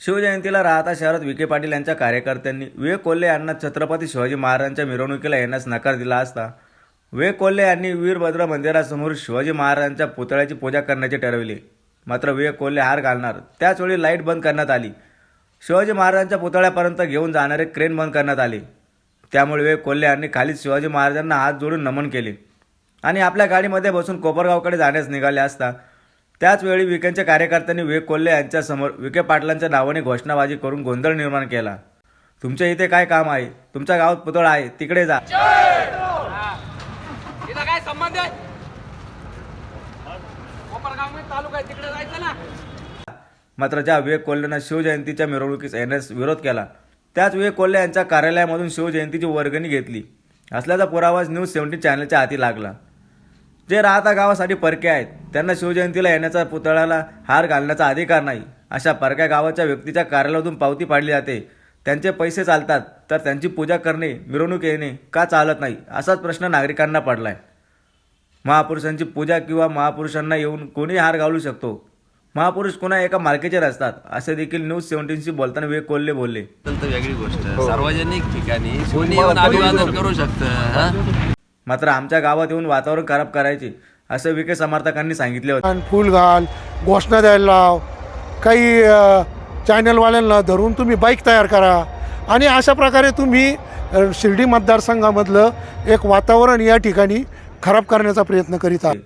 शिवजयंतीला राहता शहरात विखे पाटील यांच्या कार्यकर्त्यांनी वे कोल्हे यांना छत्रपती शिवाजी महाराजांच्या मिरवणुकीला येण्यास नकार दिला असता. वे कोल्हे यांनी वीरभद्र मंदिरासमोर शिवाजी महाराजांच्या पुतळ्याची पूजा करण्याचे ठरविले. मात्र वे कोल्हे हार घालणार. त्याचवेळी लाइट बंद करण्यात आली. शिवाजी महाराजांच्या पुतळ्यापर्यंत घेऊन जाणारे क्रेन बंद करण्यात आले. त्यामुळे वे कोल्हे यांनी खालीच शिवाजी महाराजांना हात जोडून नमन केले. आणि आपल्या गाडीमध्ये बसून कोपरगावकडे जाण्यास निघाले असता त्याचवेळी विखेंच्या कार्यकर्त्यांनी विवेक कोल्हे यांच्यासमोर विखे पाटलांच्या नावाने घोषणाबाजी करून गोंधळ निर्माण केला. तुमच्या इथे काय काम आहे? तुमच्या गावात पुतळा आहे. तिकडे जा. काय संबंध मात्र ज्या विवेक कोल्हेनं शिवजयंतीच्या मिरवणुकीस येण्यास विरोध केला त्याच विवेक कोल्हे यांच्या कार्यालयामधून शिवजयंतीची वर्गणी घेतली. असल्याचा पुरावा न्यूज सेव्हन्टीन चॅनलच्या हाती लागला. जे राहता गावासाठी परके आहेत त्यांना शिवजयंतीला येण्याचा पुतळ्याला हार घालण्याचा अधिकार नाही. अशा परक्या गावाच्या व्यक्तीच्या कार्यालयातून पावती पाडली जाते. त्यांचे पैसे चालतात तर त्यांची पूजा करणे मिरवणूक येणे का चालत नाही असाच प्रश्न नागरिकांना पडलाय. महापुरुषांची पूजा किंवा महापुरुषांना येऊन कोणी हार घालू शकतो. महापुरुष कोणा एका मालकीचे असतात असे देखील न्यूज सेव्हन्टीनशी बोलताना विवेक कोल्हे बोलले. वेगळी गोष्ट. सार्वजनिक ठिकाणी कोणी येऊन अभिवादन करू शकतं मात्र आमच्या गावात येऊन वातावरण खराब करायचे. असं विखे समर्थकांनी सांगितले होते. फुल घाल घोषणा द्यायला लाव. काही चॅनलवाल्यांना धरून तुम्ही बाईक तयार करा. आणि अशा प्रकारे तुम्ही शिर्डी मतदारसंघामधलं एक वातावरण या ठिकाणी खराब करण्याचा प्रयत्न करीत आहात.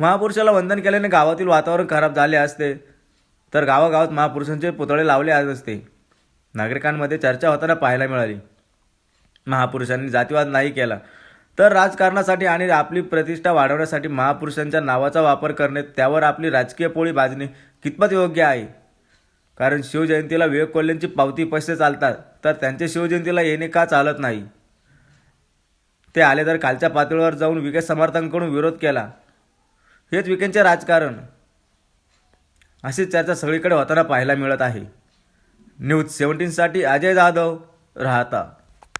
महापुरुषाला वंदन केल्याने गावातील वातावरण खराब झाले असते तर गावागावात महापुरुषांचे पुतळे लावले आज असते. नागरिकांमध्ये चर्चा होताना पाहायला मिळाली. महापुरुषांनी जातीवाद नाही केला. तर राजकारणासाठी आणि आपली प्रतिष्ठा वाढवण्यासाठी महापुरुषांच्या नावाचा वापर करणे त्यावर आपली राजकीय पोळी भाजणे कितपत योग्य आहे? कारण शिवजयंतीला विवेक कोल्हेंची पावती पैसे चालतात तर त्यांचे शिवजयंतीला येणे का चालत नाही? ते आले तर कालच्या पातळीवर जाऊन विखे समर्थकांकडून विरोध केला. हेच विकेंडचे राजकारण. अशीच चर्चा सगळीकडे होताना पाहायला मिळत आहे. न्यूज सेवन्टीनसाठी अजय जाधव राहता.